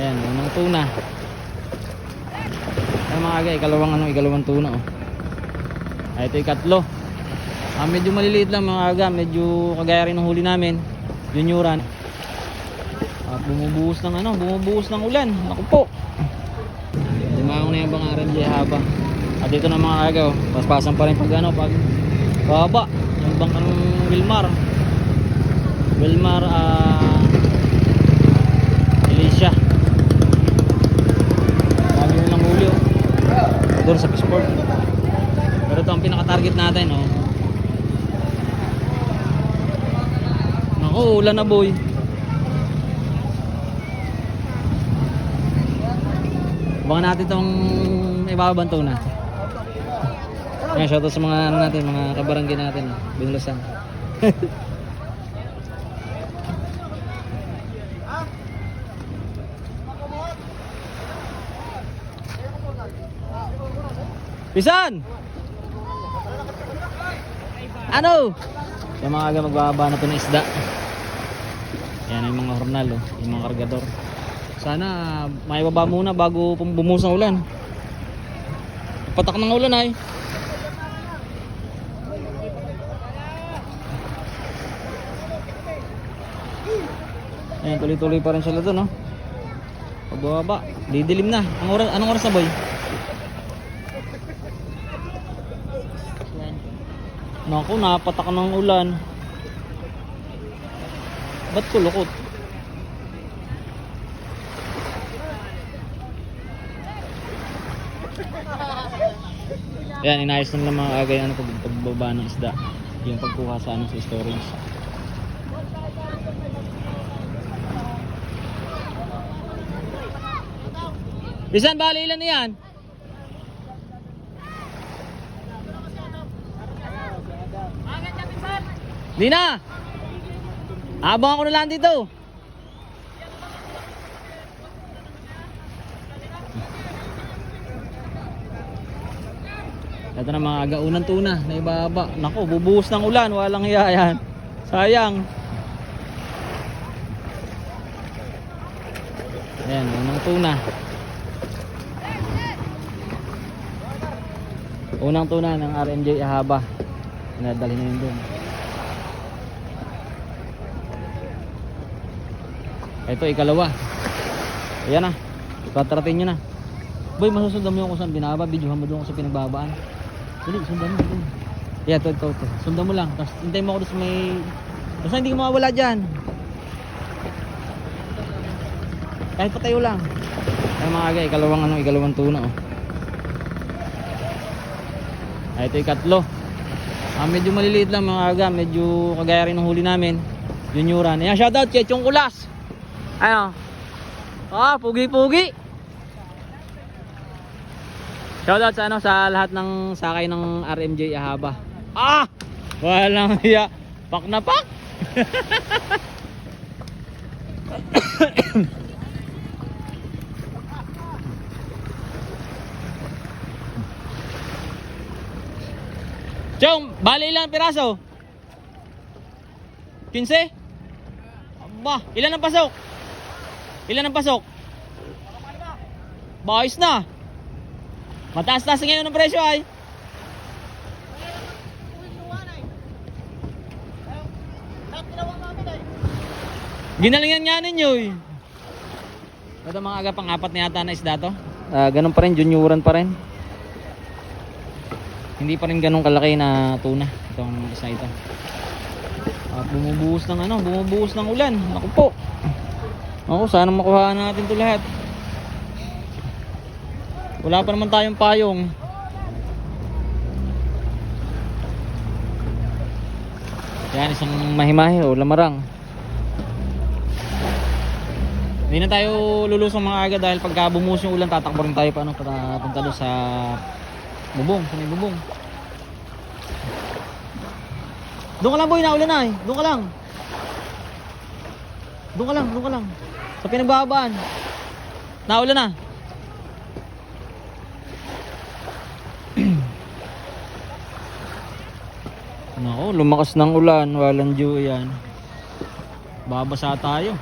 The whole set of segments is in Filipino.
Ayan, unang tuna. Ay mga aga, ikalawang ano, ikalawang tuna oh. Ay, ito ikatlo. Ah, medyo maliliit lang mga aga, medyo kagaya rin ng huli namin. Junioran. At bumubuhos ng ano, bumubuhos ng ulan. Naku po. Dumaong na yung bang RMJ haba. At dito na mga aga, oh. paspasan pa rin pag ano, pag baba. Yung bang anong Wilmar. Wilmar, ah, Alicia. Dami na ng huli, oh. Doon sa Pisport. Pero ito ang pinaka-target natin, oh. Naku, ulan na boy. Baka natin itong ibabanto na. Yan, shoutout sa mga ano natin, mga kabarangay natin, binulasan. Pisan! Ano? Yung mga aga magbababa na ito ng isda. Yan yung mga hornal, oh, yung mga kargador. Sana may baba muna bago bumuhos ng ulan. Patak ng ulan ay. Ayan, tuloy-tuloy pa rin sila doon, no? Pagbababa, didilim na. Ang oras, anong oras na, boy? Naku, napatak ng ulan. Ba't kulukot? Yan, inayos na lang mga agay ano, pag, pagbaba ng isda. Yung pagkuha sa ano, sa storage. Bisan, bali ilan na yan? Di na! Abang ako na lang dito. Ito na mga agaunang tuna na ibaba. Nako, bubuhos ng ulan. Walang hiya yan. Sayang. Ayan, unang tuna. Unang tuna ng RMJ Ahaba. Pinadali na yun dun. Ito, ikalawa. Ayan na. Patratin nyo na. Boy, masusundan mo yung kung saan binaba. Videohan mo doon kung sa pinagbabaan. Dali, sundan mo. Dali. Yeah, ito, ito, ito. Sundan mo lang. Tapos hintay mo ako doon sa may... Basta hindi ka mawawala dyan. Kahit patayo lang. Ay mga aga, ikalawang ano, ikalawang tuna oh. Ay, ito ikatlo. Ah, medyo maliliit lang mga aga, medyo kagaya rin ng huli namin. Junioran. Ayan, shoutout kay Chong Kulas. Ano? Ah, pugi-pugi. Shoutout sa ano sa lahat ng sakay ng RMJ Ahaba. Ah! Walang hiya. Pak na pak. Chong, bali ilang piraso? 15? Aba, ilan ang pasok? Ilan ang pasok? Bayos na. Mataas-taas ngayon ang presyo ay. Ginalingan nga ninyo eh. Ito mga aga pang apat na yata na isda to. Ah, ganun pa rin, junioran pa rin. Hindi pa rin ganun kalaki na tuna itong isa ito. At bumubuhos ng ano, bumubuhos ng ulan. Naku po. Ako, sana makuha natin 'to lahat. Wala pa naman tayong payong. Yan, isang mahimahi o lamarang. Hindi na tayo lulusong mga aga dahil pagka bumuhos yung ulan, tatakbo rin tayo pa ano, papunta doon sa bubong, sa may bubong. Doon ka lang boy, naulan na eh. Doon ka lang. Doon ka lang, doon ka lang. Sa pinagbabaan. Naulan na. Nako, lumakas ng ulan, walang dew yan. Babasa tayo.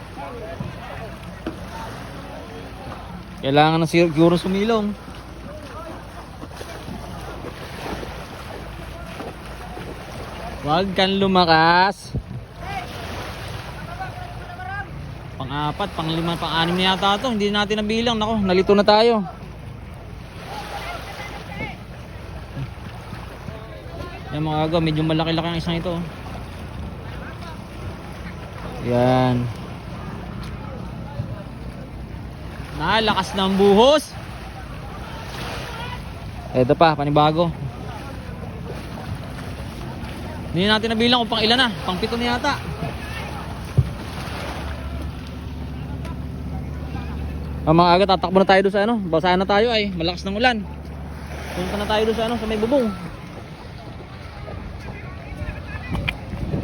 Kailangan na siguro sumilong. Huwag kang lumakas. Pang-apat, pang-lima, pang-anim na yata ito. Hindi natin nabilang. Nako, nalito na tayo. Yan mga aga, medyo malaki-laki ang isang ito. Yan. Nalakas ng buhos. Ito pa, panibago. Hindi natin nabilang kung pang ilan na. Pang pito na yata. Ang mga aga, tatakbo na tayo doon sa ano. Basahan na tayo ay. Malakas ng ulan. Punta na tayo doon sa ano, sa may bubong.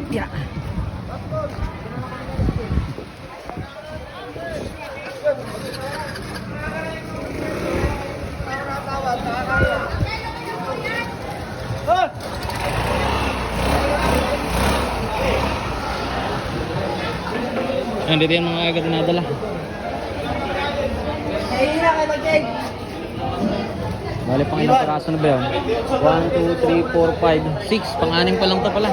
Yeah. Ayan, dito yung mga aga dinadala. Bali pang ilang piraso na ba yun? 1, 2, 3, 4, 5, 6. Pang-anim pa lang to pala.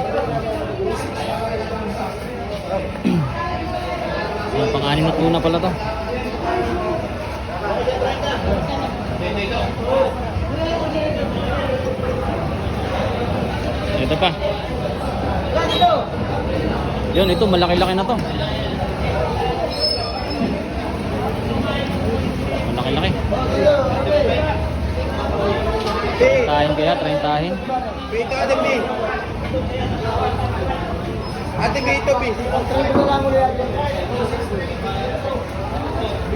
Ayan, pang-anim na tuna pala to. Ito pa. Yun, ito malaki-laki na to. Malaki-laki. Tahin kaya, try tahin. Bito ate B. Ate Bito B.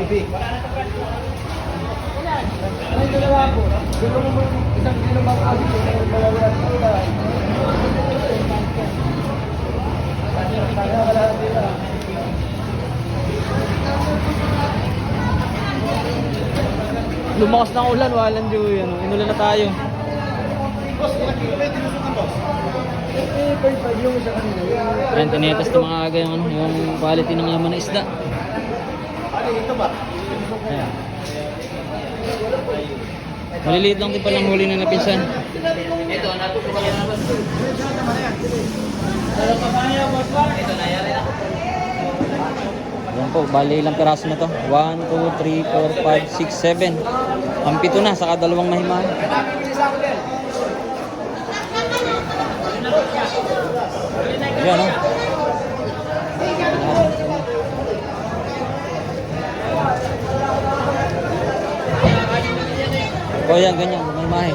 B. Lumakas na ang ulan, walang Joey. Ano, inulan na tayo. Ayan, tinitas ng mga aga yung, ano, yung quality ng laman na isda. Ayan. Maliliit lang din palang huli na napinsan. Ayan po, bali ilang piraso na to. 1, 2, 3, 4, 5, 6, 7. Ang pito na, saka dalawang mahimahan. Ayan o. O yan, ganyan, mahimahe.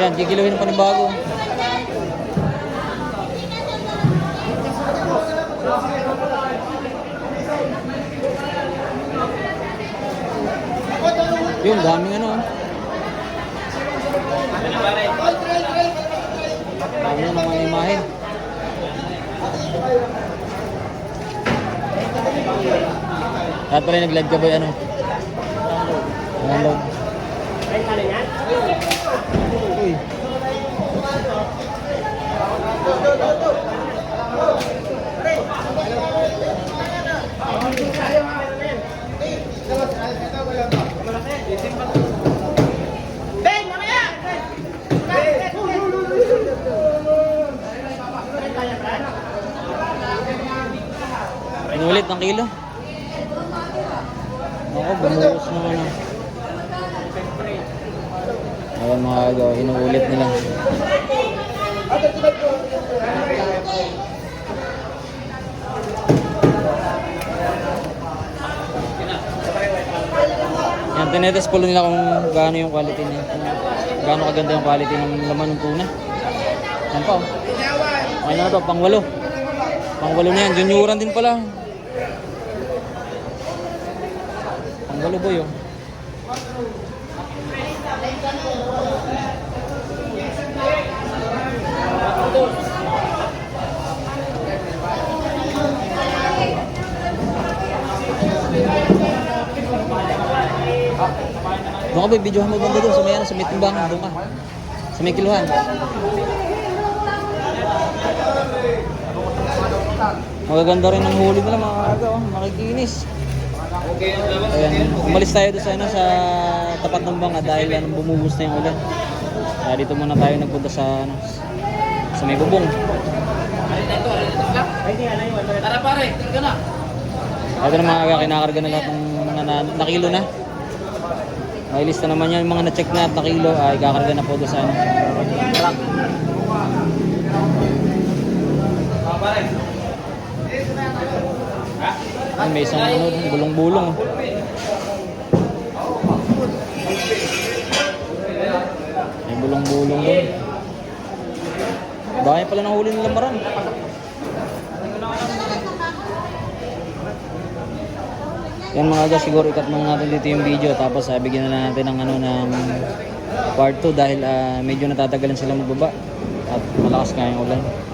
Ayan, gigilawin ng panibago. Yun, daming ano. oh. Dami na mga imahe. Lahat pala nag-live ka boy, ano? Download. Uy. Inulit ng kilo. Ako, bumuhos na ano. Ayan mga agaw, inuulit nila. Yan, tinetes po nila kung gaano yung quality niya. Kung gaano kaganda yung quality ng laman ng tuna. Yan pa oh. Ano na to, pang walo. Pang walo na yan, junioran din pala. Pang walo boy oh. Doon ka ba, videohan mo banda doon sa may ano, sa may timbangan, doon ka. Sa may kiluhan. Magaganda rin ang huli nila mga kaga, oh. makikinis. Ayan, umalis tayo doon sa, ano, sa tapat ng banga dahil ano, bumubus na yung ulan. Kaya dito muna tayo nagpunta sa ano, sa may bubong. Tara pare, talaga na. Ito na mga aga, kinakarga na lahat ng mga na, nakilo na. May lista naman yan, mga na-check na at nakilo ay kakarga na po doon sa ano, truck. Ay, may isang ano, bulong-bulong. May bulong-bulong doon. Yan pala nang huli nilang marami. Yan mga guys, siguro ikat natin dito yung video tapos uh, na natin ng ano ng part 2 dahil ah, medyo natatagalan sila magbaba at malakas nga yung ulan.